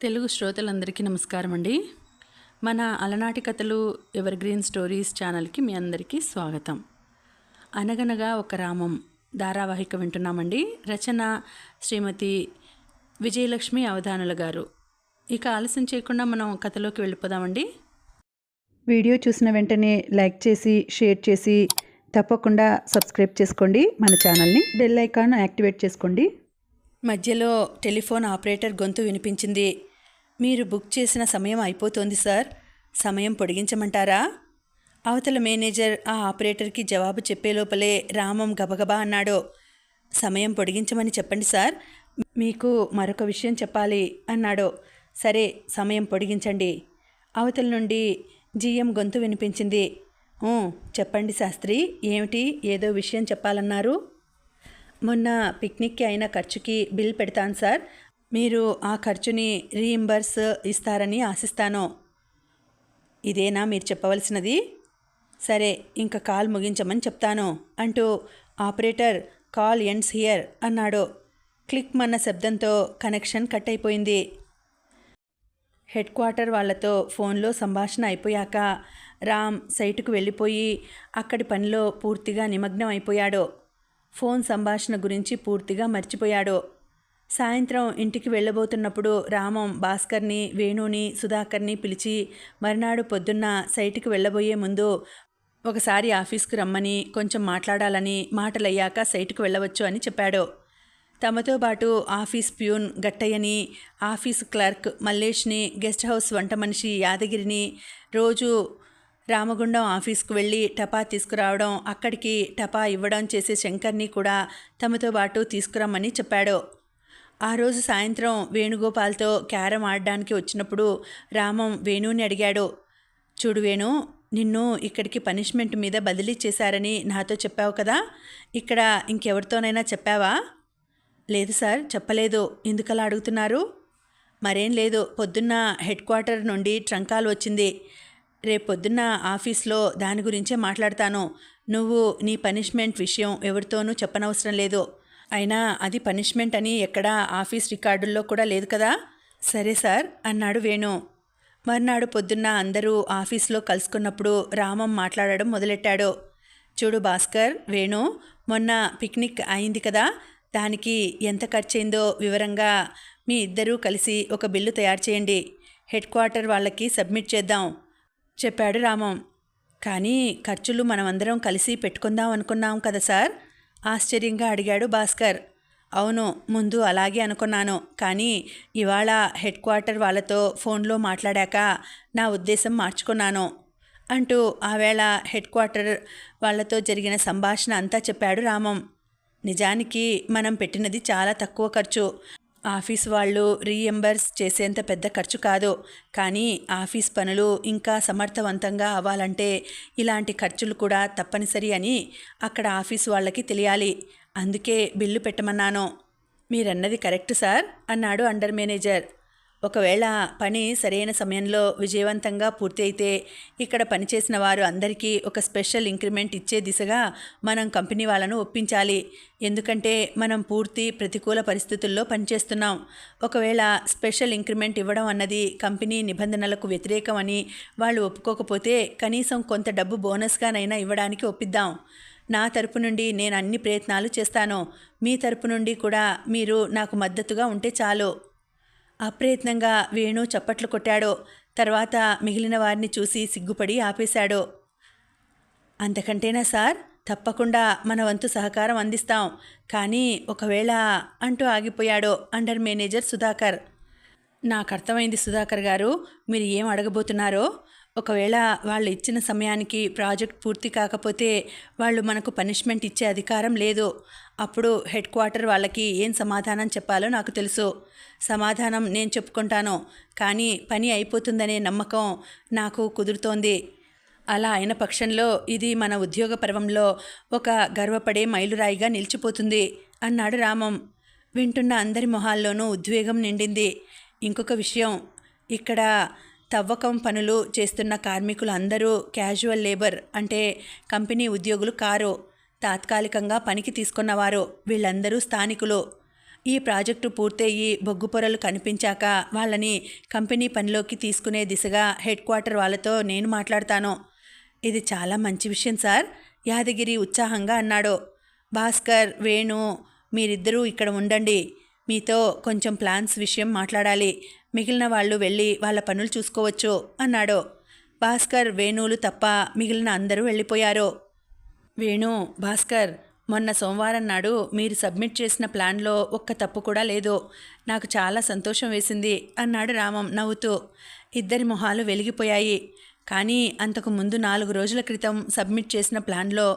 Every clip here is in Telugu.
తెలుగు శ్రోతలందరికీ నమస్కారం అండి మన అలనాటి కథలు ఎవర్ గ్రీన్ స్టోరీస్ ఛానల్కి మీ అందరికీ స్వాగతం. అనగనగా ఒక రామం ధారావాహిక వింటున్నామండి. రచన శ్రీమతి విజయలక్ష్మి అవధానుల గారు. ఇక ఆలస్యం చేయకుండా మనం కథలోకి వెళ్ళిపోదామండి. వీడియో చూసిన వెంటనే లైక్ చేసి షేర్ చేసి తప్పకుండా సబ్స్క్రైబ్ చేసుకోండి. మన ఛానల్ని బెల్ ఐకాన్ యాక్టివేట్ చేసుకోండి. మధ్యలో టెలిఫోన్ ఆపరేటర్ గొంతు వినిపించింది. మీరు బుక్ చేసిన సమయం అయిపోతోంది సార్. సమయం పొడిగించమంటారా? అవతల మేనేజర్ ఆ ఆపరేటర్కి జవాబు చెప్పే లోపలే రామం గబగబా అన్నాడు. సమయం పొడిగించమని చెప్పండి సార్. మీకు మరొక విషయం చెప్పాలి అన్నాడు. సరే సమయం పొడిగించండి. అవతల నుండి జీఎం గొంతు వినిపించింది. చెప్పండి శాస్త్రి ఏమిటి? ఏదో విషయం చెప్పాలన్నారు? మొన్న పిక్నిక్కి అయిన ఖర్చుకి బిల్ పెడతాను సార్. మీరు ఆ ఖర్చుని రీఇంబర్స్ ఇస్తారని ఆశిస్తాను. ఇదేనా మీరు చెప్పవలసినది? సరే ఇంకా కాల్ ముగించమని చెప్తాను అంటూ ఆపరేటర్ కాల్ ఎండ్స్ హియర్ అన్నాడు. క్లిక్ మన్న శబ్దంతో కనెక్షన్ కట్ అయిపోయింది హెడ్ క్వార్టర్ వాళ్ళతో ఫోన్లో సంభాషణ అయిపోయాక రామ్ సైటుకు వెళ్ళిపోయి అక్కడి పనిలో పూర్తిగా నిమగ్నం అయిపోయాడు ఫోన్ సంభాషణ గురించి పూర్తిగా మర్చిపోయాడు. సాయంత్రం ఇంటికి వెళ్ళబోతున్నప్పుడు రామం భాస్కర్ని వేణుని సుధాకర్ని పిలిచి మర్నాడు పొద్దున్న సైట్కి వెళ్ళబోయే ముందు ఒకసారి ఆఫీస్కి రమ్మని కొంచెం మాట్లాడాలని మాటలయ్యాక సైట్కు వెళ్ళవచ్చు అని చెప్పాడు. తమతో పాటు ఆఫీస్ ప్యూన్ గట్టయ్యని ఆఫీస్ క్లర్క్ మల్లేష్ని గెస్ట్ హౌస్ వంట మనిషి యాదగిరిని రోజు రామగుండం ఆఫీస్కు వెళ్ళి టపా తీసుకురావడం అక్కడికి టపా ఇవ్వడం చేసే శంకర్ని కూడా తమతో పాటు తీసుకురమ్మని చెప్పాడు. ఆ రోజు సాయంత్రం వేణుగోపాల్తో క్యారం ఆడడానికి వచ్చినప్పుడు రామం వేణుని అడిగాడు చూడు వేణు నిన్ను ఇక్కడికి పనిష్మెంట్ మీద బదిలీ చేశారని నాతో చెప్పావు కదా ఇక్కడ ఇంకెవరితోనైనా చెప్పావా? లేదు సార్ చెప్పలేదు. ఎందుకలా అడుగుతున్నారు? మరేం లేదు పొద్దున్న హెడ్ క్వార్టర్ నుండి ట్రంకాల్ వచ్చింది. రేపు ఆఫీస్లో దాని గురించే మాట్లాడతాను. నువ్వు నీ పనిష్మెంట్ విషయం ఎవరితోనూ చెప్పనవసరం లేదు. అయినా అది పనిష్మెంట్ అని ఎక్కడా ఆఫీస్ రికార్డుల్లో కూడా లేదు కదా? సరే సార్ అన్నాడు వేణు. మర్నాడు పొద్దున్న అందరూ ఆఫీస్లో కలుసుకున్నప్పుడు రామం మాట్లాడడం మొదలెట్టాడు. చూడు భాస్కర్ వేణు మొన్న పిక్నిక్ అయింది కదా? దానికి ఎంత ఖర్చయిందో వివరంగా మీ ఇద్దరూ కలిసి ఒక బిల్లు తయారు చేయండి. హెడ్ క్వార్టర్ వాళ్ళకి సబ్మిట్ చేద్దాం. చెప్పాడు రామం. కానీ ఖర్చులు మనమందరం కలిసి పెట్టుకుందాం అనుకున్నాం కదా సార్? ఆశ్చర్యంగా అడిగాడు భాస్కర్. అవును ముందు అలాగే అనుకున్నాను. కానీ ఇవాళ హెడ్ క్వార్టర్ వాళ్ళతో ఫోన్లో మాట్లాడాక నా ఉద్దేశం మార్చుకున్నాను అంటూ ఆవేళ హెడ్ క్వార్టర్ వాళ్ళతో జరిగిన సంభాషణ అంతా చెప్పాడు రామం. నిజానికి మనం పెట్టినది చాలా తక్కువ ఖర్చు. ఆఫీస్ వాళ్ళు రీఎంబర్స్ చేసేంత పెద్ద ఖర్చు కాదు. కానీ ఆఫీస్ పనులు ఇంకా సమర్థవంతంగా అవ్వాలంటే ఇలాంటి ఖర్చులు కూడా తప్పనిసరి అని అక్కడ ఆఫీస్ వాళ్ళకి తెలియాలి. అందుకే బిల్లు పెట్టమన్నాను. మీరన్నది కరెక్ట్ సార్ అన్నాడు అండర్ మేనేజర్. ఒకవేళ పని సరైన సమయంలో విజయవంతంగా పూర్తి అయితే ఇక్కడ పనిచేసిన వారు అందరికీ ఒక స్పెషల్ ఇంక్రిమెంట్ ఇచ్చే దిశగా మనం కంపెనీ వాళ్ళను ఒప్పించాలి. ఎందుకంటే మనం పూర్తి ప్రతికూల పరిస్థితుల్లో పనిచేస్తున్నాం. ఒకవేళ స్పెషల్ ఇంక్రిమెంట్ ఇవ్వడం అన్నది కంపెనీ నిబంధనలకు వ్యతిరేకం అని వాళ్ళు ఒప్పుకోకపోతే కనీసం కొంత డబ్బు బోనస్గానైనా ఇవ్వడానికి ఒప్పిద్దాం. నా తరపు నుండి నేను అన్ని ప్రయత్నాలు చేస్తాను. మీ తరపు నుండి కూడా మీరు నాకు మద్దతుగా ఉంటే చాలు. అప్రయత్నంగా వేణు చప్పట్లు కొట్టాడో తర్వాత మిగిలిన వారిని చూసి సిగ్గుపడి ఆపేశాడు. అంతకంటేనా సార్? తప్పకుండా మన వంతు సహకారం అందిస్తాం. కానీ ఒకవేళ అంటూ ఆగిపోయాడో అండర్ మేనేజర్ సుధాకర్. నాకు అర్థమైంది సుధాకర్ గారు మీరు ఏం అడగబోతున్నారో? ఒకవేళ వాళ్ళు ఇచ్చిన సమయానికి ప్రాజెక్ట్ పూర్తి కాకపోతే వాళ్ళు మనకు పనిష్మెంట్ ఇచ్చే అధికారం లేదు. అప్పుడు హెడ్ క్వార్టర్ వాళ్ళకి ఏం సమాధానం చెప్పాలో నాకు తెలుసు. సమాధానం నేను చెప్పుకుంటాను. కానీ పని అయిపోతుందనే నమ్మకం నాకు కుదురుతోంది. అలా అయిన పక్షంలో ఇది మన ఉద్యోగ పర్వంలో ఒక గర్వపడే మైలురాయిగా నిలిచిపోతుంది అన్నాడు రామం. వింటున్న అందరి మొహాల్లోనూ ఉద్వేగం నిండింది. ఇంకొక విషయం ఇక్కడ తవ్వకం పనులు చేస్తున్న కార్మికులు అందరూ క్యాజువల్ లేబర్ అంటే కంపెనీ ఉద్యోగులు కారు తాత్కాలికంగా పనికి తీసుకున్నవారు వీళ్ళందరూ స్థానికులు. ఈ ప్రాజెక్టు పూర్తయ్యి బొగ్గు పొరలు కనిపించాక వాళ్ళని కంపెనీ పనిలోకి తీసుకునే దిశగా హెడ్ క్వార్టర్ వాళ్ళతో నేను మాట్లాడతాను. ఇది చాలా మంచి విషయం సార్ యాదగిరి ఉత్సాహంగా అన్నాడు. భాస్కర్ వేణు మీరిద్దరూ ఇక్కడ ఉండండి మీతో కొంచెం ప్లాన్స్ విషయం మాట్లాడాలి. మిగిలిన వాళ్ళు వెళ్ళి వాళ్ళ పనులు చూసుకోవచ్చు అన్నాడు. భాస్కర్ వేణువులు తప్ప మిగిలిన అందరూ వెళ్ళిపోయారు. వేణు భాస్కర్ మొన్న సోమవారం నాడు మీరు సబ్మిట్ చేసిన ప్లాన్లో ఒక్క తప్పు కూడా లేదు. నాకు చాలా సంతోషం వేసింది అన్నాడు రామం నవ్వుతూ. ఇద్దరి మొహాలు వెలిగిపోయాయి. కానీ అంతకు ముందు నాలుగు రోజుల క్రితం సబ్మిట్ చేసిన ప్లాన్లో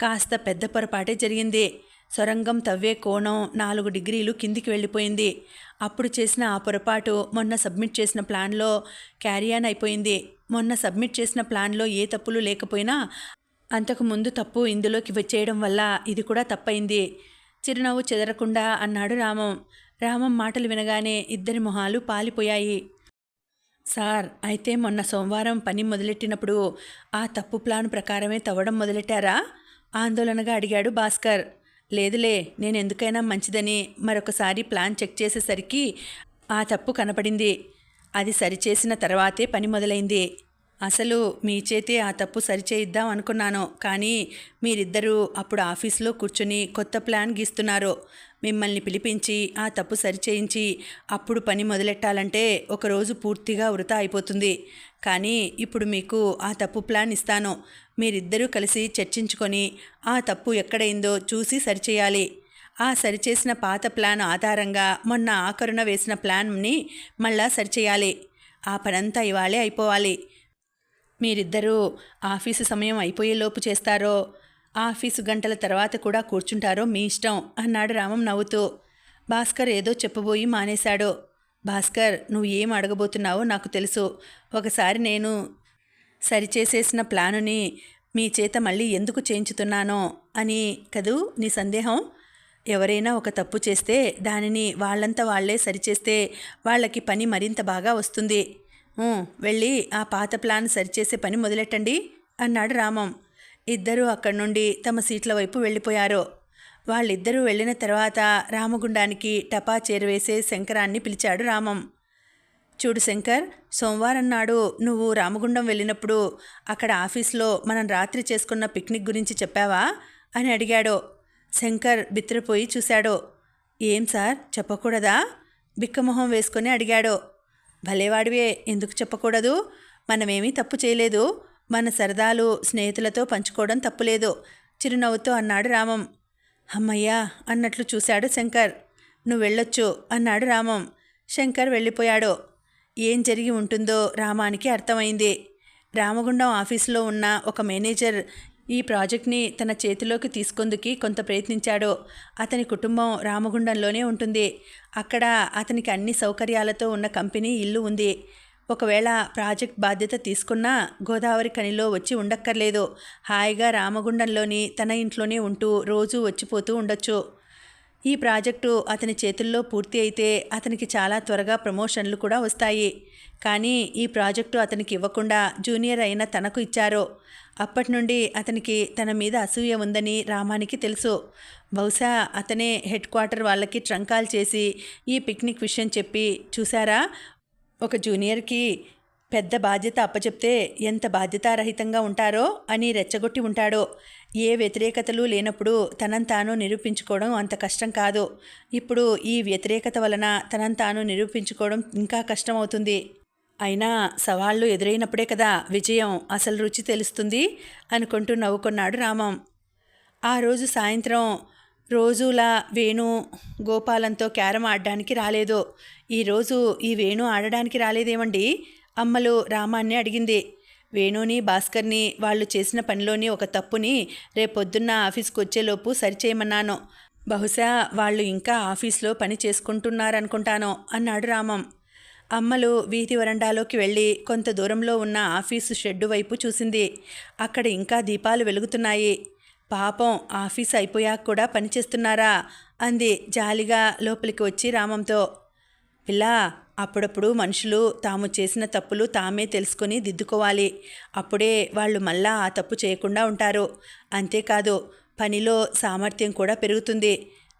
కాస్త పెద్ద పొరపాటే జరిగింది. సొరంగం తవ్వే కోణం నాలుగు డిగ్రీలు కిందికి వెళ్ళిపోయింది. అప్పుడు చేసిన ఆ పొరపాటు మొన్న సబ్మిట్ చేసిన ప్లాన్లో క్యారియాన్ అయిపోయింది. మొన్న సబ్మిట్ చేసిన ప్లాన్లో ఏ తప్పులు లేకపోయినా అంతకు ముందు తప్పు ఇందులోకి వచ్చేయడం వల్ల ఇది కూడా తప్పైంది. చిరునవ్వు చెదరకుండా అన్నాడు రామం. రామం మాటలు వినగానే ఇద్దరి మొహాలు పాలిపోయాయి. సార్ అయితే మొన్న సోమవారం పని మొదలెట్టినప్పుడు ఆ తప్పు ప్లాన్ ప్రకారమే తవ్వడం మొదలెట్టారా? ఆందోళనగా అడిగాడు భాస్కర్. లేదులే నేను ఎందుకైనా మంచిదని మరొకసారి ప్లాన్ చెక్ చేసేసరికి ఆ తప్పు కనపడింది. అది సరిచేసిన తర్వాతే పని మొదలైంది. అసలు మీ చేతే ఆ తప్పు సరిచేయిద్దాం అనుకున్నాను కానీ మీరిద్దరూ అప్పుడు ఆఫీస్లో కూర్చుని కొత్త ప్లాన్ గీస్తున్నారు. మిమ్మల్ని పిలిపించి ఆ తప్పు సరిచేయించి అప్పుడు పని మొదలెట్టాలంటే ఒకరోజు పూర్తిగా వృధా అయిపోతుంది. కానీ ఇప్పుడు మీకు ఆ తప్పు ప్లాన్ ఇస్తాను. మీరిద్దరూ కలిసి చర్చించుకొని ఆ తప్పు ఎక్కడైందో చూసి సరిచేయాలి. ఆ సరిచేసిన పాత ప్లాన్ ఆధారంగా మొన్న ఆఖరున వేసిన ప్లాన్ని మళ్ళా సరిచేయాలి. ఆ పనంతా ఇవాళే అయిపోవాలి. మీరిద్దరూ ఆఫీసు సమయం అయిపోయేలోపు చేస్తారో ఆఫీసు గంటల తర్వాత కూడా కూర్చుంటారో మీ ఇష్టం అన్నాడు రామం నవ్వుతూ. భాస్కర్ ఏదో చెప్పబోయి మానేశాడు. భాస్కర్ నువ్వు ఏం అడగబోతున్నావో నాకు తెలుసు. ఒకసారి నేను సరిచేసేసిన ప్లానుని మీ చేత మళ్ళీ ఎందుకు చేయించుతున్నానో అని కదూ నీ సందేహం? ఎవరైనా ఒక తప్పు చేస్తే దానిని వాళ్ళంతా వాళ్ళే సరిచేస్తే వాళ్ళకి పని మరింత బాగా వస్తుంది. వెళ్ళి ఆ పాత ప్లాన్ సరిచేసే పని మొదలెట్టండి అన్నాడు రామం. ఇద్దరూ అక్కడి నుండి తమ సీట్ల వైపు వెళ్ళిపోయారు. వాళ్ళిద్దరూ వెళ్ళిన తర్వాత రామగుండానికి టపా చేరువేసే శంకరాన్ని పిలిచాడు రామం. చూడు శంకర్ సోమవారం నాడు నువ్వు రామగుండం వెళ్ళినప్పుడు అక్కడ ఆఫీస్లో మనం రాత్రి చేసుకున్న పిక్నిక్ గురించి చెప్పావా? అని అడిగాడు. శంకర్ బిత్రపోయి చూశాడు. ఏం సార్ చెప్పకూడదా? బిక్కమొహం వేసుకొని అడిగాడు. భలేవాడివే ఎందుకు చెప్పకూడదు? మనమేమీ తప్పు చేయలేదు. మన సరదాలు స్నేహితులతో పంచుకోవడం తప్పులేదు. చిరునవ్వుతో అన్నాడు రామం. అమ్మయ్యా అన్నట్లు చూశాడు శంకర్. నువ్వు వెళ్ళొచ్చు అన్నాడు రామం. శంకర్ వెళ్ళిపోయాడు. ఏం జరిగి ఉంటుందో రామానికి అర్థమైంది. రామగుండం ఆఫీసులో ఉన్న ఒక మేనేజర్ ఈ ప్రాజెక్ట్ని తన చేతిలోకి తీసుకుందుకి కొంత ప్రయత్నించాడు. అతని కుటుంబం రామగుండంలోనే ఉంటుంది. అక్కడ అతనికి అన్ని సౌకర్యాలతో ఉన్న కంపెనీ ఇల్లు ఉంది. ఒకవేళ ప్రాజెక్ట్ బాధ్యత తీసుకున్నా గోదావరి కనిలో వచ్చి ఉండక్కర్లేదు. హాయిగా రామగుండంలోని తన ఇంట్లోనే ఉంటూ రోజూ వచ్చిపోతూ ఉండొచ్చు. ఈ ప్రాజెక్టు అతని చేతుల్లో పూర్తి అయితే అతనికి చాలా త్వరగా ప్రమోషన్లు కూడా వస్తాయి. కానీ ఈ ప్రాజెక్టు అతనికి ఇవ్వకుండా జూనియర్ అయిన తనకు ఇచ్చారు. అప్పటి నుండి అతనికి తన మీద అసూయ ఉందని రామానికి తెలుసు. బహుశా అతనే హెడ్ క్వార్టర్ వాళ్ళకి ట్రంకాల్ చేసి ఈ పిక్నిక్ విషయం చెప్పి చూసారా ఒక జూనియర్కి పెద్ద బాధ్యత అప్పచెప్తే ఎంత బాధ్యతారహితంగా ఉంటారో అని రెచ్చగొట్టి ఉంటాడో. ఏ వ్యతిరేకతలు లేనప్పుడు తనను తాను నిరూపించుకోవడం అంత కష్టం కాదు. ఇప్పుడు ఈ వ్యతిరేకత వలన తనను తాను నిరూపించుకోవడం ఇంకా కష్టమవుతుంది. అయినా సవాళ్ళు ఎదురైనప్పుడే కదా విజయం అసలు రుచి తెలుస్తుంది అనుకుంటూ నవ్వుకున్నాడు రామం. ఆ రోజు సాయంత్రం రోజులా వేణు గోపాలంతో క్యారం ఆడడానికి రాలేదు. ఈరోజు ఈ వేణు ఆడడానికి రాలేదేమండి? అమ్మలు రామాన్ని అడిగింది. వేణుని భాస్కర్ని వాళ్ళు చేసిన పనిలోని ఒక తప్పుని రేపొద్దున్న ఆఫీస్కి వచ్చేలోపు సరిచేయమన్నాను. బహుశా వాళ్ళు ఇంకా ఆఫీస్లో పని చేసుకుంటున్నారనుకుంటాను అన్నాడు రామం. అమ్మలు వీధి వరండాలోకి వెళ్ళి కొంత దూరంలో ఉన్న ఆఫీసు షెడ్డు వైపు చూసింది. అక్కడ ఇంకా దీపాలు వెలుగుతున్నాయి. పాపం ఆఫీస్ అయిపోయాక కూడా పనిచేస్తున్నారా అంది జాలిగా లోపలికి వచ్చి రామంతో. పిల్లా అప్పుడప్పుడు మనుషులు తాము చేసిన తప్పులు తామే తెలుసుకొని దిద్దుకోవాలి. అప్పుడే వాళ్ళు మళ్ళా ఆ తప్పు చేయకుండా ఉంటారు. అంతేకాదు పనిలో సామర్థ్యం కూడా పెరుగుతుంది.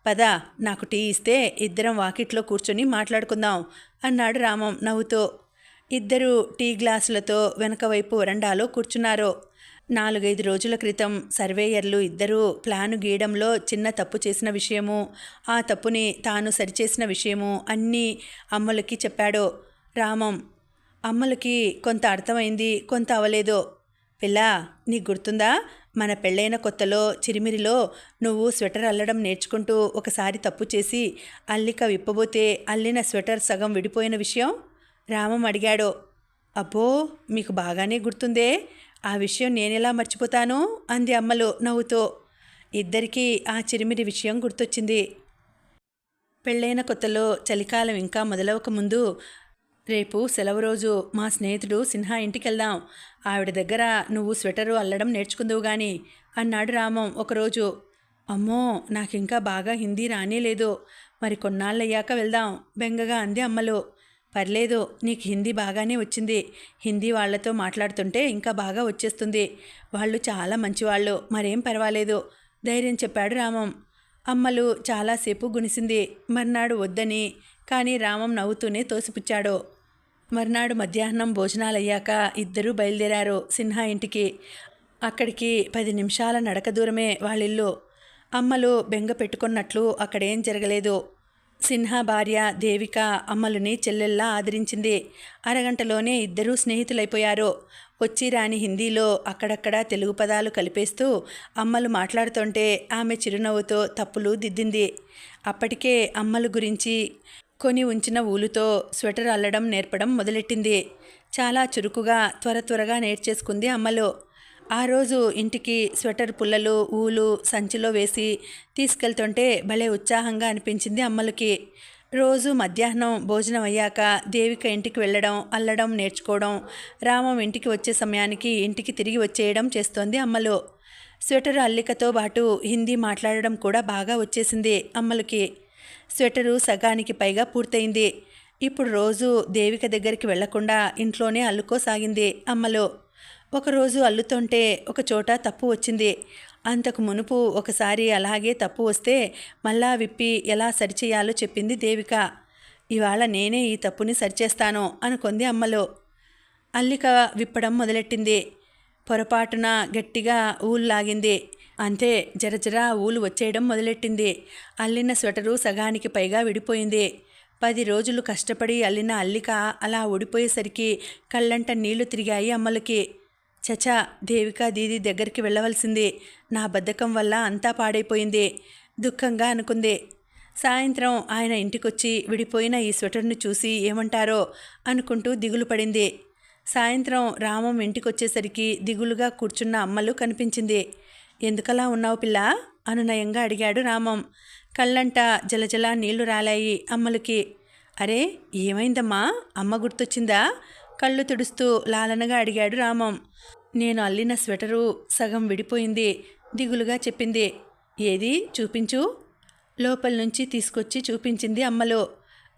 పద నాకు టీ ఇస్తే ఇద్దరం వాకిట్లో కూర్చొని మాట్లాడుకుందాం అన్నాడు రామం నవ్వుతూ. ఇద్దరు టీ గ్లాసులతో వెనకవైపు వరండాలో కూర్చున్నారు. నాలుగైదు రోజుల క్రితం సర్వేయర్లు ఇద్దరూ ప్లాను గీయడంలో చిన్న తప్పు చేసిన విషయము ఆ తప్పుని తాను సరిచేసిన విషయము అన్నీ అమ్మలకి చెప్పాడు రామం. అమ్మలకి కొంత అర్థమైంది కొంత అవలేదు. పిల్ల నీకు గుర్తుందా? మన పెళ్ళైన కొత్తలో చిరిమిరిలో నువ్వు స్వెటర్ అల్లడం నేర్చుకుంటూ ఒకసారి తప్పు చేసి అల్లిక విప్పబోతే అల్లిన స్వెటర్ సగం విడిపోయిన విషయం? రామం అడిగాడు. అబ్బో మీకు బాగానే గుర్తుందే. ఆ విషయం నేనెలా మర్చిపోతాను అంది అమ్మలు నవ్వుతూ. ఇద్దరికీ ఆ చిరిమిరి విషయం గుర్తొచ్చింది. పెళ్ళైన కొత్తలో చలికాలం ఇంకా మొదలవక ముందు రేపు సెలవు రోజు మా స్నేహితుడు సిన్హా ఇంటికి వెళ్దాం ఆవిడ దగ్గర నువ్వు స్వెటరు అల్లడం నేర్చుకుందువు గాని అన్నాడు రామం ఒకరోజు. అమ్మో నాకింకా బాగా హిందీ రానేలేదు. మరి కొన్నాళ్ళయ్యాక వెళ్దాం బెంగగా అంది అమ్మలు. పర్లేదు నీకు హిందీ బాగానే వచ్చింది. హిందీ వాళ్ళతో మాట్లాడుతుంటే ఇంకా బాగా వచ్చేస్తుంది. వాళ్ళు చాలా మంచివాళ్ళు. మరేం పర్వాలేదు. ధైర్యం చెప్పాడు రామం. అమ్మలు చాలాసేపు గునిసింది. మర్నాడు వద్దని. కానీ రామం నవ్వుతూనే తోసిపుచ్చాడు. మర్నాడు మధ్యాహ్నం భోజనాలయ్యాక ఇద్దరూ బయలుదేరారు సిన్హా ఇంటికి. అక్కడికి పది నిమిషాల నడక దూరమే వాళ్ళిల్లు. అమ్మలు బెంగ పెట్టుకున్నట్లు అక్కడేం జరగలేదు. సిన్హా భార్య దేవిక అమ్మలుని చెల్లెల్లా ఆదరించింది. అరగంటలోనే ఇద్దరూ స్నేహితులైపోయారు. వచ్చి రాని హిందీలో అక్కడక్కడ తెలుగు పదాలు కలిపేస్తూ అమ్మలు మాట్లాడుతుంటే ఆమె చిరునవ్వుతో తప్పులు దిద్దింది. అప్పటికే అమ్మలు గురించి కొని ఉంచిన ఊలుతో స్వెటర్ అల్లడం నేర్పడం మొదలెట్టింది. చాలా చురుకుగా త్వర త్వరగా నేర్చేసుకుంది అమ్మలు. ఆ రోజు ఇంటికి స్వెటర్ పుల్లలు ఊలు సంచిలో వేసి తీసుకెళ్తుంటే భలే ఉత్సాహంగా అనిపించింది అమ్మలకి. రోజు మధ్యాహ్నం భోజనం అయ్యాక దేవిక ఇంటికి వెళ్ళడం అల్లడం నేర్చుకోవడం రామం ఇంటికి వచ్చే సమయానికి ఇంటికి తిరిగి వచ్చేయడం చేస్తోంది అమ్మలు. స్వెటర్ అల్లికతో పాటు హిందీ మాట్లాడడం కూడా బాగా వచ్చేసింది అమ్మలకి. స్వెటరు సగానికి పైగా పూర్తయింది. ఇప్పుడు రోజు దేవిక దగ్గరికి వెళ్ళకుండా ఇంట్లోనే అల్లుకోసాగింది అమ్మలు. ఒకరోజు అల్లుతుంటే ఒక చోట తప్పు వచ్చింది. అంతకు మునుపు ఒకసారి అలాగే తప్పు వస్తే మళ్ళా విప్పి ఎలా సరిచేయాలో చెప్పింది దేవిక. ఇవాళ నేనే ఈ తప్పుని సరిచేస్తాను అనుకుంది అమ్మలో. అల్లిక విప్పడం మొదలెట్టింది. పొరపాటున గట్టిగా ఊలు లాగింది. అంతే జరజరా ఊలు వచ్చేయడం మొదలెట్టింది. అల్లిన స్వెటరు సగానికి పైగా విడిపోయింది. పది రోజులు కష్టపడి అల్లిన అల్లిక అలా ఊడిపోయేసరికి కళ్ళంట నీళ్ళు తిరిగాయి అమ్మలకి. చచా దేవికా దీది దగ్గరికి వెళ్ళవలసింది. నా బద్ధకం వల్ల అంతా పాడైపోయింది. దుఃఖంగా అనుకుంది. సాయంత్రం ఆయన ఇంటికొచ్చి విడిపోయిన ఈ స్వెటర్ను చూసి ఏమంటారో అనుకుంటూ దిగులు పడింది. సాయంత్రం రామం ఇంటికొచ్చేసరికి దిగులుగా కూర్చున్న అమ్మలు కనిపించింది. ఎందుకలా ఉన్నావు పిల్ల? అనునయంగా అడిగాడు రామం. కళ్ళంట జలజల నీళ్ళు రాలాయి అమ్మలకి. అరే ఏమైందమ్మా? అమ్మ గుర్తొచ్చిందా? కళ్ళు తుడుస్తూ లాలనగా అడిగాడు రామం. నేను అల్లిన స్వెటరు సగం విడిపోయింది దిగులుగా చెప్పింది. ఏది? చూపించు. లోపల నుంచి తీసుకొచ్చి చూపించింది అమ్మలో.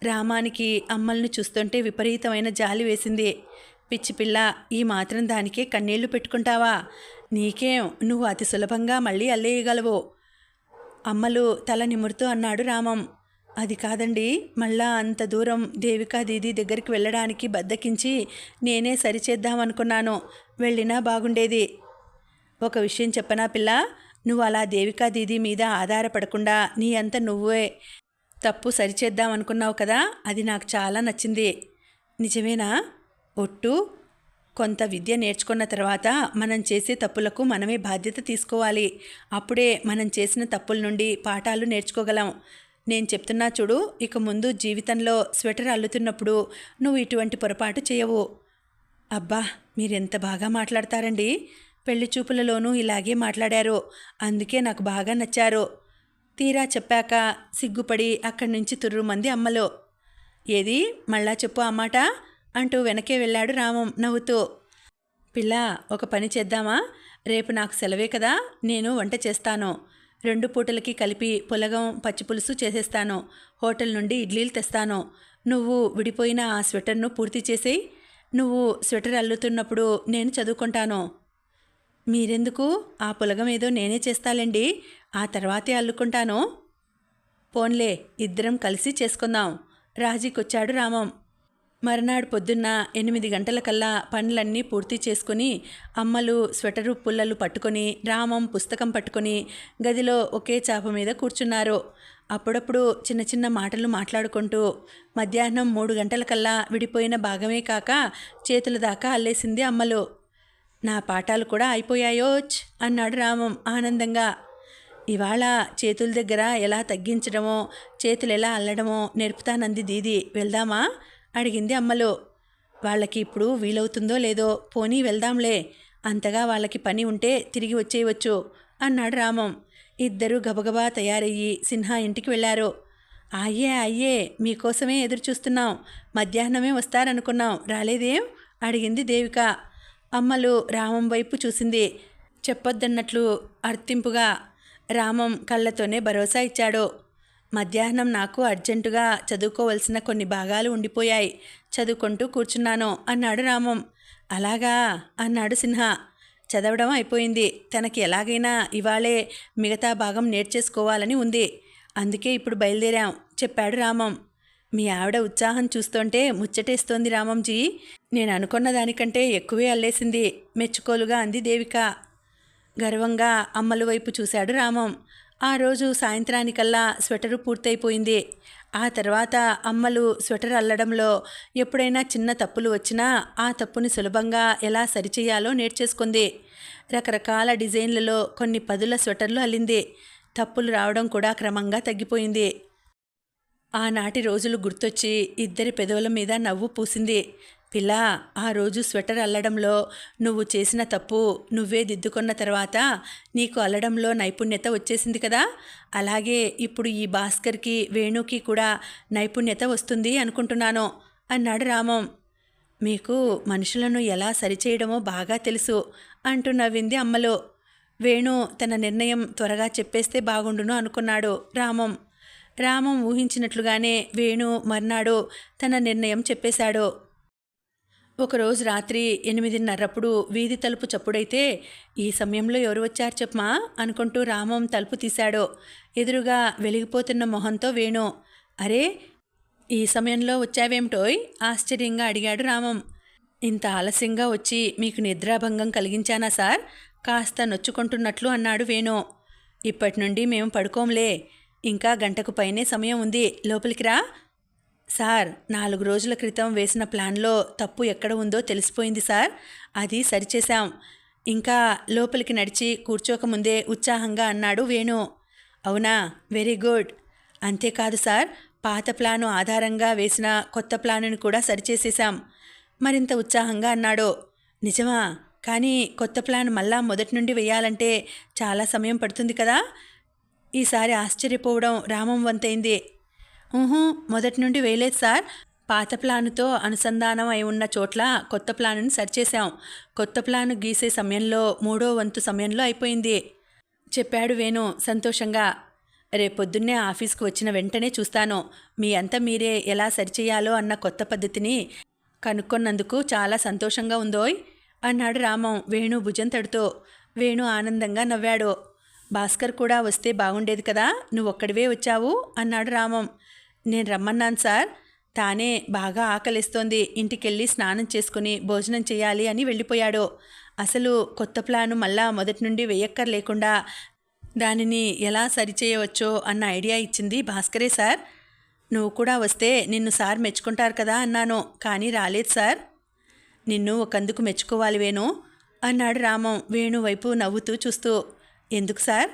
రామానికి అమ్మల్ని చూస్తుంటే విపరీతమైన జాలి వేసింది. పిచ్చి పిల్ల ఈ మాత్రం దానికే కన్నీళ్ళు పెట్టుకుంటావా? నీకేం? నువ్వు అతి సులభంగా మళ్ళీ అల్లేయగలవు? అమ్మలు తల నిమురుతూ అన్నాడు రామం. అది కాదండి మళ్ళా అంత దూరం దేవికా దీది దగ్గరికి వెళ్ళడానికి బద్దకించి నేనే సరిచేద్దామనుకున్నాను. వెళ్ళినా బాగుండేది. ఒక విషయం చెప్పనా పిల్ల? నువ్వు అలా దేవికా దీదీ మీద ఆధారపడకుండా నీ అంత నువ్వే తప్పు సరిచేద్దామనుకున్నావు కదా? అది నాకు చాలా నచ్చింది. నిజమేనా? ఒట్టు కొంత విద్య నేర్చుకున్న తర్వాత మనం చేసే తప్పులకు మనమే బాధ్యత తీసుకోవాలి. అప్పుడే మనం చేసిన తప్పుల నుండి పాఠాలు నేర్చుకోగలం. నేను చెప్తున్నా చూడు ఇక ముందు జీవితంలో స్వెటర్ అల్లుతున్నప్పుడు నువ్వు ఇటువంటి పొరపాటు చేయవు. అబ్బా మీరెంత బాగా మాట్లాడతారండి? పెళ్ళి చూపులలోనూ ఇలాగే మాట్లాడారు. అందుకే నాకు బాగా నచ్చారు. తీరా చెప్పాక సిగ్గుపడి అక్కడి నుంచి తుర్రుమంది అమ్మలో. ఏది? మళ్ళా చెప్పు అమ్మాట అంటూ వెనకే వెళ్ళాడు రామం నవ్వుతూ. పిల్ల ఒక పని చేద్దామా? రేపు నాకు సెలవే కదా నేను వంట చేస్తాను. రెండు పూటలకి కలిపి పులగం పచ్చిపులుసు చేసేస్తాను. హోటల్ నుండి ఇడ్లీలు తెస్తాను. నువ్వు విడిపోయిన ఆ స్వెటర్ను పూర్తి చేసేయి. నువ్వు స్వెటర్ అల్లుతున్నప్పుడు నేను చదువుకుంటాను. మీరెందుకు? ఆ పులగం ఏదో నేనే చేస్తాలండి. ఆ తర్వాతే అల్లుకుంటాను. పోన్లే ఇద్దరం కలిసి చేసుకుందాం. రాజీకొచ్చాడు రామం. మరునాడు పొద్దున్న ఎనిమిది గంటలకల్లా పనులన్నీ పూర్తి చేసుకుని అమ్మలు స్వెటరు పుల్లలు పట్టుకొని రామం పుస్తకం పట్టుకొని గదిలో ఒకే చాప మీద కూర్చున్నారు. అప్పుడప్పుడు చిన్న చిన్న మాటలు మాట్లాడుకుంటూ మధ్యాహ్నం మూడు గంటలకల్లా విడిపోయిన భాగమే కాక చేతుల దాకా అల్లేసింది అమ్మలు. నా పాఠాలు కూడా అయిపోయాయోచ్ అన్నాడు రామం ఆనందంగా. ఇవాళ చేతుల దగ్గర ఎలా తగ్గించడమో చేతులు ఎలా అల్లడమో నేర్పుతానంది దీది. వెళ్దామా? అడిగింది అమ్మలు. వాళ్ళకి ఇప్పుడు వీలవుతుందో లేదో పోనీ వెళ్దాంలే. అంతగా వాళ్ళకి పని ఉంటే తిరిగి వచ్చేయవచ్చు అన్నాడు రామం. ఇద్దరూ గబగబా తయారయ్యి సిన్హా ఇంటికి వెళ్ళారు. అయ్యే అయ్యే మీకోసమే ఎదురు చూస్తున్నాం మధ్యాహ్నమే వస్తారనుకున్నాం. రాలేదేం? అడిగింది దేవిక. అమ్మలు రామం వైపు చూసింది. చెప్పొద్దన్నట్లు అర్థింపుగా రామం కళ్ళతోనే భరోసా ఇచ్చాడు. మధ్యాహ్నం నాకు అర్జెంటుగా చదువుకోవలసిన కొన్ని భాగాలు ఉండిపోయాయి. చదువుకుంటూ కూర్చున్నాను అన్నాడు రామం. అలాగా అన్నాడు సిన్హా. చదవడం అయిపోయింది. తనకి ఎలాగైనా ఇవాళే మిగతా భాగం నేర్చేసుకోవాలని ఉంది. అందుకే ఇప్పుడు బయలుదేరాం. చెప్పాడు రామం. మీ ఆవిడ ఉత్సాహం చూస్తుంటే ముచ్చటేస్తోంది రామంజీ. నేను అనుకున్న దానికంటే ఎక్కువే అల్లేసింది. మెచ్చుకోలుగా అంది దేవిక. గర్వంగా అమ్మల వైపు చూశాడు రామం. ఆ రోజు సాయంత్రానికల్లా స్వెటరు పూర్తయిపోయింది. ఆ తర్వాత అమ్మలు స్వెటర్ అల్లడంలో ఎప్పుడైనా చిన్న తప్పులు వచ్చినా ఆ తప్పుని సులభంగా ఎలా సరిచేయాలో నేర్చేసుకుంది. రకరకాల డిజైన్లలో కొన్ని పదుల స్వెటర్లు అల్లింది. తప్పులు రావడం కూడా క్రమంగా తగ్గిపోయింది. ఆనాటి రోజులు గుర్తొచ్చి ఇద్దరి పెదవుల మీద నవ్వు పూసింది. పిల్ల ఆ రోజు స్వెటర్ అల్లడంలో నువ్వు చేసిన తప్పు నువ్వే దిద్దుకున్న తర్వాత నీకు అల్లడంలో నైపుణ్యత వచ్చేసింది కదా? అలాగే ఇప్పుడు ఈ భాస్కర్కి వేణుకి కూడా నైపుణ్యత వస్తుంది అనుకుంటున్నాను అన్నాడు రామం. మీకు మనుషులను ఎలా సరిచేయడమో బాగా తెలుసు అంటూ నవ్వింది అమ్మలో. వేణు తన నిర్ణయం త్వరగా చెప్పేస్తే బాగుండును అనుకున్నాడు రామం. రామం ఊహించినట్లుగానే వేణు మర్నాడు తన నిర్ణయం చెప్పేశాడు. ఒకరోజు రాత్రి ఎనిమిదిన్నరప్పుడు వీధి తలుపు చప్పుడైతే ఈ సమయంలో ఎవరు వచ్చారు చెప్పమా? అనుకుంటూ రామం తలుపు తీశాడో. ఎదురుగా వెలిగిపోతున్న మొహంతో వేణు అరే ఈ సమయంలో వచ్చావేమిటోయ్? ఆశ్చర్యంగా అడిగాడు రామం. ఇంత ఆలస్యంగా వచ్చి మీకు నిద్రాభంగం కలిగించానా సార్? కాస్త నొచ్చుకుంటున్నట్లు అన్నాడు వేణు. ఇప్పటి నుండి మేము పడుకోంలే. ఇంకా గంటకు పైనే సమయం ఉంది. లోపలికి రా. సార్ నాలుగు రోజుల క్రితం వేసిన ప్లాన్లో తప్పు ఎక్కడ ఉందో తెలిసిపోయింది సార్. అది సరిచేశాం. ఇంకా లోపలికి నడిచి కూర్చోకముందే ఉత్సాహంగా అన్నాడు వేణు. అవునా? Very good. అంతేకాదు సార్ పాత ప్లాను ఆధారంగా వేసిన కొత్త ప్లానుని కూడా సరిచేసేశాం. మరింత ఉత్సాహంగా అన్నాడు. నిజమా? కానీ కొత్త ప్లాన్ మళ్ళా మొదటి నుండి వేయాలంటే చాలా సమయం పడుతుంది కదా? ఈసారి ఆశ్చర్యపోవడం రామం వంతైంది. ఊహూ మొదటి నుండి వేయలేదు సార్. పాత ప్లానుతో అనుసంధానం అయి ఉన్న చోట్ల కొత్త ప్లాన్ను సరిచేశాం కొత్త ప్లాను గీసే సమయంలో మూడో వంతు సమయంలో అయిపోయింది. చెప్పాడు వేణు సంతోషంగా. రేపొద్దున్నే ఆఫీస్కి వచ్చిన వెంటనే చూస్తాను. మీ అంతా మీరే ఎలా సరిచేయాలో అన్న కొత్త పద్ధతిని కనుక్కొన్నందుకు చాలా సంతోషంగా ఉందోయ్ అన్నాడు రామం వేణు భుజం తడుతూ. వేణు ఆనందంగా నవ్వాడు. భాస్కర్ కూడా వస్తే బాగుండేది కదా నువ్వొక్కడివే వచ్చావు అన్నాడు రామం. నేను రమ్మన్నాను సార్. తానే బాగా ఆకలిస్తోంది. ఇంటికెళ్ళి స్నానం చేసుకుని భోజనం చేయాలి అని వెళ్ళిపోయాడు. అసలు కొత్త ప్లాను మళ్ళా మొదటి నుండి వేయక్కర్లేకుండా దానిని ఎలా సరిచేయవచ్చో అన్న ఐడియా ఇచ్చింది భాస్కరే సార్. నువ్వు కూడా వస్తే నిన్ను సార్ మెచ్చుకుంటారు కదా అన్నాను. కానీ రాలేదు సార్. నిన్ను ఒకందుకు మెచ్చుకోవాలి వేణు అన్నాడు రామం వేణు వైపు నవ్వుతూ చూస్తూ. ఎందుకు సార్?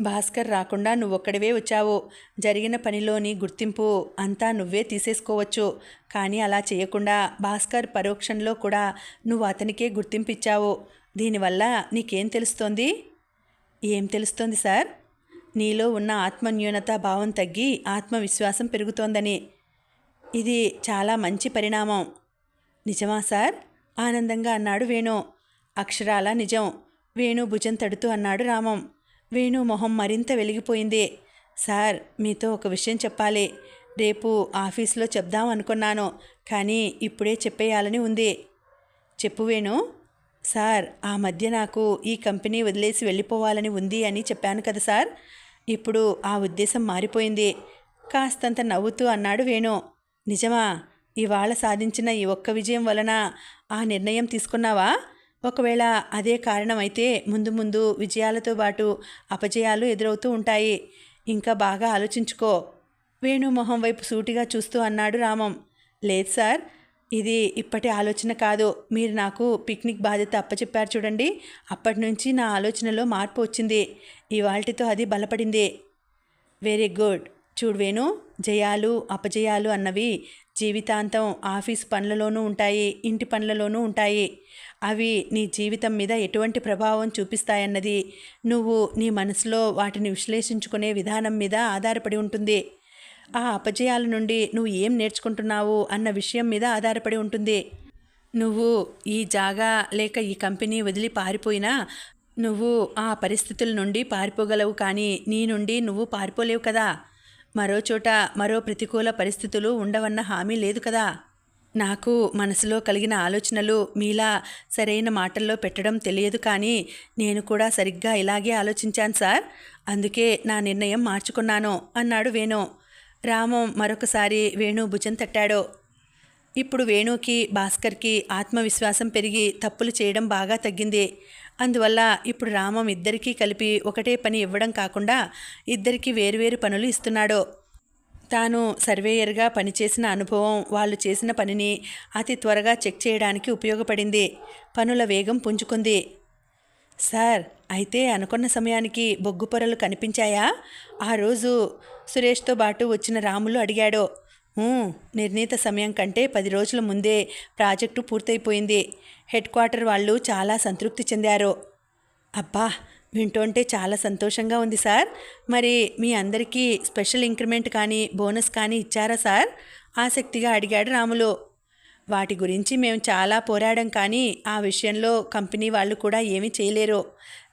భాస్కర్ రాకుండా నువ్వొక్కడివే వచ్చావు. జరిగిన పనిలోని గుర్తింపు అంతా నువ్వే తీసేసుకోవచ్చు. కానీ అలా చేయకుండా భాస్కర్ పరోక్షంలో కూడా నువ్వు అతనికే గుర్తింపు ఇచ్చావు దీనివల్ల నీకేం తెలుస్తోంది? ఏం తెలుస్తోంది సార్? నీలో ఉన్న ఆత్మన్యూనత భావం తగ్గి ఆత్మవిశ్వాసం పెరుగుతోందని. ఇది చాలా మంచి పరిణామం. నిజమా సార్? ఆనందంగా అన్నాడు వేణు. అక్షరాల నిజం. వేణు భుజం తడుతూ అన్నాడు రామం. వేణు మొహం మరింత వెలిగిపోయింది. సార్ మీతో ఒక విషయం చెప్పాలి. రేపు ఆఫీస్లో చెప్దాం అనుకున్నాను కానీ ఇప్పుడే చెప్పేయాలని ఉంది. చెప్పు వేణు. సార్ ఆ మధ్య నాకు ఈ కంపెనీ వదిలేసి వెళ్ళిపోవాలని ఉంది అని చెప్పాను కదా సార్. ఇప్పుడు ఆ ఉద్దేశం మారిపోయింది. కాస్తంత నవ్వుతూ అన్నాడు వేణు. నిజమా ఇవాళ సాధించిన ఈ ఒక్క విజయం వలన ఆ నిర్ణయం తీసుకున్నావా? ఒకవేళ అదే కారణమైతే ముందు ముందు విజయాలతో పాటు అపజయాలు ఎదురవుతూ ఉంటాయి. ఇంకా బాగా ఆలోచించుకో. వేణు మొహం వైపు సూటిగా చూస్తూ అన్నాడు రామం. లేదు సార్ ఇది ఇప్పటి ఆలోచన కాదు. మీరు నాకు పిక్నిక్ బాధ్యత అప్పచెప్పారు చూడండి. అప్పటి నుంచి నా ఆలోచనలో మార్పు వచ్చింది. ఇవాల్టితో అది బలపడింది. Very good. చూడు వేణు జయాలు అపజయాలు అన్నవి జీవితాంతం ఆఫీస్ పనులలోనూ ఉంటాయి ఇంటి పనులలోనూ ఉంటాయి. అవి నీ జీవితం మీద ఎటువంటి ప్రభావం చూపిస్తాయన్నది నువ్వు నీ మనసులో వాటిని విశ్లేషించుకునే విధానం మీద ఆధారపడి ఉంటుంది. ఆ అపజయాల నుండి నువ్వు ఏం నేర్చుకుంటున్నావు అన్న విషయం మీద ఆధారపడి ఉంటుంది. నువ్వు ఈ జాగా లేక ఈ కంపెనీ వదిలి పారిపోయినా నువ్వు ఆ పరిస్థితుల నుండి పారిపోగలవు కానీ నీ నుండి నువ్వు పారిపోలేవు కదా. మరో చోట మరో ప్రతికూల పరిస్థితులు ఉండవన్న హామీ లేదు కదా. నాకు మనసులో కలిగిన ఆలోచనలు మీలా సరైన మాటల్లో పెట్టడం తెలియదు కానీ నేను కూడా సరిగ్గా ఇలాగే ఆలోచించాను సార్. అందుకే నా నిర్ణయం మార్చుకున్నాను అన్నాడు వేణు. రామం మరొకసారి వేణు భుజం తట్టాడు. ఇప్పుడు వేణుకి భాస్కర్కి ఆత్మవిశ్వాసం పెరిగి తప్పులు చేయడం బాగా తగ్గింది. అందువల్ల ఇప్పుడు రామం ఇద్దరికీ కలిపి ఒకటే పని ఇవ్వడం కాకుండా ఇద్దరికీ వేరువేరు పనులు ఇస్తున్నాడు. తాను సర్వేయర్గా పనిచేసిన అనుభవం వాళ్ళు చేసిన పనిని అతి త్వరగా చెక్ చేయడానికి ఉపయోగపడింది. పనుల వేగం పుంజుకుంది. సార్ అయితే అనుకున్న సమయానికి బొగ్గు పొరలు కనిపించాయా? ఆ రోజు సురేష్తో పాటు వచ్చిన రాములు అడిగాడు. నిర్ణీత సమయం కంటే పది రోజుల ముందే ప్రాజెక్టు పూర్తయిపోయింది. హెడ్ క్వార్టర్ వాళ్ళు చాలా సంతృప్తి చెందారు. అబ్బా వింటుంటే చాలా సంతోషంగా ఉంది సార్. మరి మీ అందరికీ స్పెషల్ ఇంక్రిమెంట్ కానీ బోనస్ కానీ ఇచ్చారా సార్? ఆసక్తిగా అడిగాడు రాములు. వాటి గురించి మేము చాలా పోరాడం కానీ ఆ విషయంలో కంపెనీ వాళ్ళు కూడా ఏమీ చేయలేరు.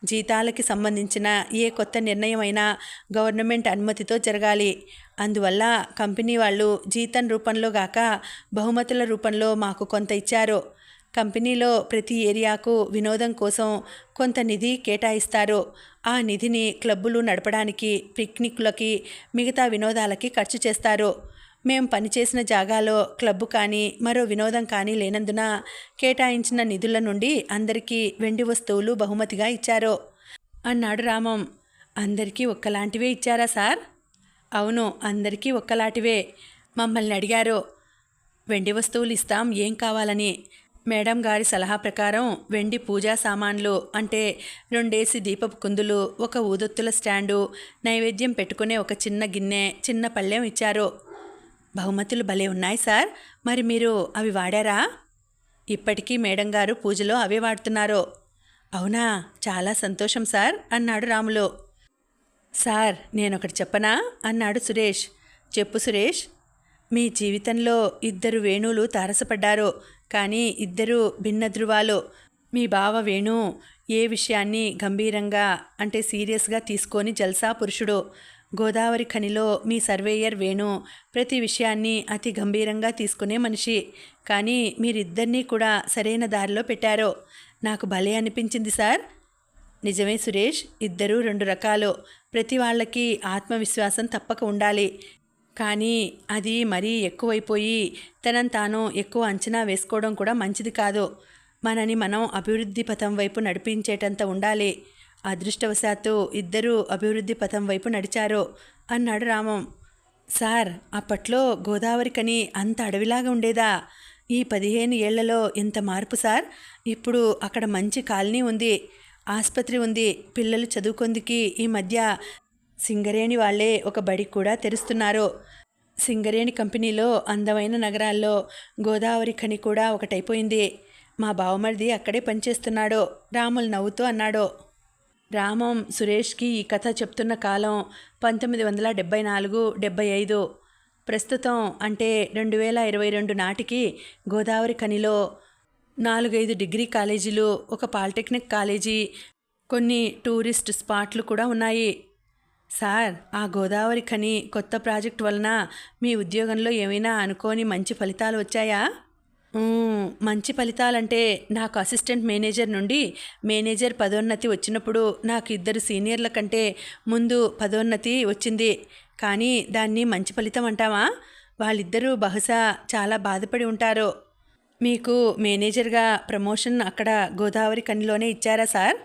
జీతాలకి సంబంధించిన ఏ కొత్త నిర్ణయం అయినా గవర్నమెంట్ అనుమతితో జరగాలి. అందువల్ల కంపెనీ వాళ్ళు జీతం రూపంలో గాక బహుమతుల రూపంలో మాకు కొంత ఇచ్చారు. కంపెనీలో ప్రతి ఏరియాకు వినోదం కోసం కొంత నిధి కేటాయిస్తారు. ఆ నిధిని క్లబ్బులు నడపడానికి పిక్నిక్లకి మిగతా వినోదాలకి ఖర్చు చేస్తారు. మేం పనిచేసిన జాగాలో క్లబ్బు కానీ మరో వినోదం కానీ లేనందున కేటాయించిన నిధుల నుండి అందరికీ వెండి వస్తువులు బహుమతిగా ఇచ్చారు. అన్నాడు రామం. అందరికీ ఒక్కలాంటివే ఇచ్చారా సార్? అవును అందరికీ ఒక్కలాంటివే మమ్మల్ని అడిగారు. వెండి వస్తువులు ఇస్తాం ఏం కావాలని. మేడం గారి సలహా ప్రకారం వెండి పూజా సామాన్లు అంటే రెండేసి దీపపు కుందులు ఒక ఊదొత్తుల స్టాండు నైవేద్యం పెట్టుకునే ఒక చిన్న గిన్నె చిన్న పళ్ళెం ఇచ్చారు. బహుమతులు భలే ఉన్నాయి సార్. మరి మీరు అవి వాడారా? ఇప్పటికీ మేడం గారు పూజలో అవే వాడుతున్నారు. అవునా? చాలా సంతోషం సార్ అన్నాడు రాములు. సార్ నేనొకటి చెప్పనా? అన్నాడు సురేష్. చెప్పు సురేష్. మీ జీవితంలో ఇద్దరు వేణువులు తారసపడ్డారు. కానీ ఇద్దరూ భిన్న ధృవాలు మీ బావ వేణు ఏ విషయాన్ని గంభీరంగా అంటే సీరియస్గా తీసుకొని జల్సా పురుషుడు. గోదావరి ఖనిలో మీ సర్వేయర్ వేణు ప్రతి విషయాన్ని అతి గంభీరంగా తీసుకునే మనిషి. కానీ మీరిద్దరినీ కూడా సరైన దారిలో పెట్టారు. నాకు భలే అనిపించింది సార్. నిజమే సురేష్ ఇద్దరూ రెండు రకాలు. ప్రతి వాళ్ళకి ఆత్మవిశ్వాసం తప్పక ఉండాలి. కానీ అది మరీ ఎక్కువైపోయి తనం తాను ఎక్కువ అంచనా వేసుకోవడం కూడా మంచిది కాదు. మనని మనం అభివృద్ధి పథం వైపు నడిపించేటంత ఉండాలి. అదృష్టవశాత్తు ఇద్దరూ అభివృద్ధి పథం వైపు నడిచారు అన్నాడు రామం. సార్ అప్పట్లో గోదావరికని అంత అడవిలాగా ఉండేదా? ఈ పదిహేను ఏళ్ళలో ఎంత మార్పు సార్? ఇప్పుడు అక్కడ మంచి కాలనీ ఉంది ఆసుపత్రి ఉంది పిల్లలు చదువుకుందికి ఈ మధ్య సింగరేణి వాళ్ళే ఒక బడి కూడా తెరుస్తున్నారు. సింగరేణి కంపెనీలో అందమైన నగరాల్లో గోదావరి ఖని కూడా ఒకటైపోయింది. మా బావమరిది అక్కడే పనిచేస్తున్నాడు. రాములు నవ్వుతూ అన్నాడు. రామం సురేష్కి ఈ కథ చెప్తున్న కాలం పంతొమ్మిది వందల డెబ్బై నాలుగు డెబ్బై ఐదు. ప్రస్తుతం అంటే రెండు వేల ఇరవై రెండు నాటికి గోదావరి ఖనిలో నాలుగైదు డిగ్రీ కాలేజీలు ఒక పాలిటెక్నిక్ కాలేజీ కొన్ని టూరిస్ట్ స్పాట్లు కూడా ఉన్నాయి. సార్ ఆ గోదావరి ఖని కొత్త ప్రాజెక్ట్ వలన మీ ఉద్యోగంలో ఏమైనా అనుకోని మంచి ఫలితాలు వచ్చాయా? మంచి ఫలితాలంటే నాకు అసిస్టెంట్ మేనేజర్ నుండి మేనేజర్ పదోన్నతి వచ్చినప్పుడు నాకు ఇద్దరు సీనియర్ల కంటే ముందు పదోన్నతి వచ్చింది. కానీ దాన్ని మంచి ఫలితం అంటావా? వాళ్ళిద్దరూ బహుశా చాలా బాధపడి ఉంటారు. మీకు మేనేజర్గా ప్రమోషన్ అక్కడ గోదావరి కనిలోనే ఇచ్చారా సార్?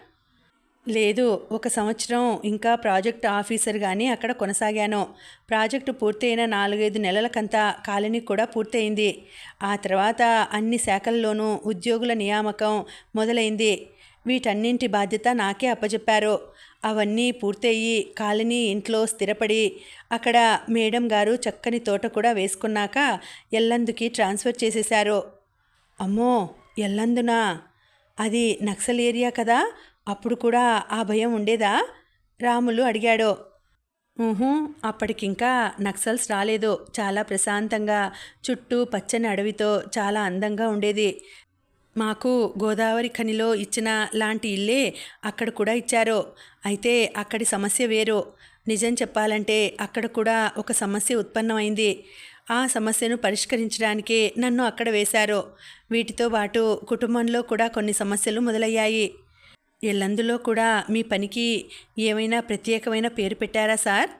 లేదు ఒక సంవత్సరం ఇంకా ప్రాజెక్ట్ ఆఫీసర్ కానీ అక్కడ కొనసాగాను. ప్రాజెక్టు పూర్తయిన నాలుగైదు నెలలకంతా కాలనీ కూడా పూర్తయింది. ఆ తర్వాత అన్ని శాఖల్లోనూ ఉద్యోగుల నియామకం మొదలైంది. వీటన్నింటి బాధ్యత నాకే అప్పచెప్పారు అవన్నీ పూర్తయి కాలనీ ఇంట్లో స్థిరపడి అక్కడ మేడం గారు చక్కని తోట కూడా వేసుకున్నాక ఎల్లందుకి ట్రాన్స్ఫర్ చేసేశారు. అమ్మో ఎల్లందునా? అది నక్సల్ ఏరియా కదా? అప్పుడు కూడా ఆ భయం ఉండేదా? రాములు అడిగాడు. అప్పటికింకా నక్సల్స్ రాలేదు. చాలా ప్రశాంతంగా చుట్టూ పచ్చని అడవితో చాలా అందంగా ఉండేది. మాకు గోదావరి ఖనిలో ఇచ్చిన లాంటి ఇల్లే అక్కడ కూడా ఇచ్చారు. అయితే అక్కడి సమస్య వేరు. నిజం చెప్పాలంటే అక్కడ కూడా ఒక సమస్య ఉత్పన్నమైంది. ఆ సమస్యను పరిష్కరించడానికే నన్ను అక్కడ వేశారు. వీటితో పాటు కుటుంబంలో కూడా కొన్ని సమస్యలు మొదలయ్యాయి. ఎల్లందులో కూడా మీ పనికి ఏమైనా ప్రత్యేకమైన పేరు పెట్టారా సార్?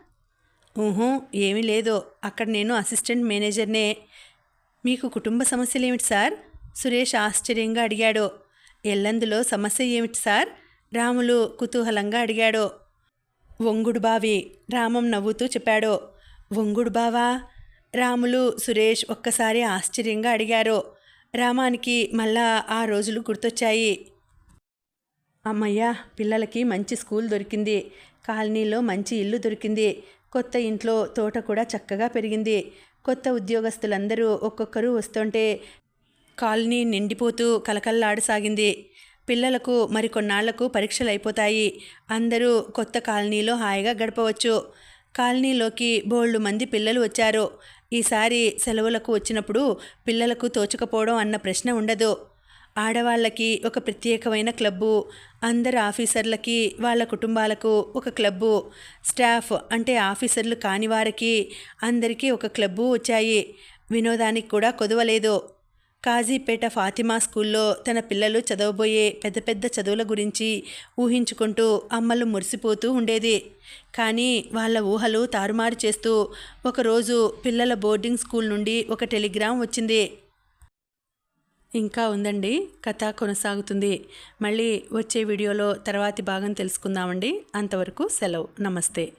ఊహు ఏమీ లేదు. అక్కడ నేను అసిస్టెంట్ మేనేజర్నే. మీకు కుటుంబ సమస్యలు ఏమిటి సార్? సురేష్ ఆశ్చర్యంగా అడిగాడు. ఎల్లందులో సమస్య ఏమిటి సార్? రాములు కుతూహలంగా అడిగాడు. వంగుడు బావి రామం నవ్వుతూ చెప్పాడు. వంగుడు బావా? రాములు సురేష్ ఒక్కసారి ఆశ్చర్యంగా అడిగారు. రామానికి మళ్ళా ఆ రోజులు గుర్తొచ్చాయి. అమ్మయ్యా పిల్లలకి మంచి స్కూల్ దొరికింది. కాలనీలో మంచి ఇల్లు దొరికింది. కొత్త ఇంట్లో తోట కూడా చక్కగా పెరిగింది. కొత్త ఉద్యోగస్తులందరూ ఒక్కొక్కరు వస్తుంటే కాలనీ నిండిపోతూ కలకల్లాడసాగింది. పిల్లలకు మరికొన్నాళ్ళకు పరీక్షలు అయిపోతాయి అందరూ కొత్త కాలనీలో హాయిగా గడపవచ్చు. కాలనీలోకి బోళ్ళు మంది పిల్లలు వచ్చారు. ఈసారి సెలవులకు వచ్చినప్పుడు పిల్లలకు తోచకపోవడం అన్న ప్రశ్న ఉండదు. ఆడవాళ్ళకి ఒక ప్రత్యేకమైన క్లబ్బు అందరు ఆఫీసర్లకి వాళ్ళ కుటుంబాలకు ఒక క్లబ్బు స్టాఫ్ అంటే ఆఫీసర్లు కాని వారికి అందరికీ ఒక క్లబ్బు వచ్చాయి. వినోదానికి కూడా కొదవలేదు. కాజీపేట ఫాతిమా స్కూల్లో తన పిల్లలు చదవబోయే పెద్ద పెద్ద చదువుల గురించి ఊహించుకుంటూ అమ్మలు మురిసిపోతూ ఉండేది. కానీ వాళ్ళ ఊహలు తారుమారు చేస్తూ ఒకరోజు పిల్లల బోర్డింగ్ స్కూల్ నుండి ఒక టెలిగ్రామ్ వచ్చింది. ఇంకా ఉందండి. కథ కొనసాగుతుంది. మళ్ళీ వచ్చే వీడియోలో తర్వాతి భాగం తెలుసుకుందామండి. అంతవరకు సెలవు. నమస్తే.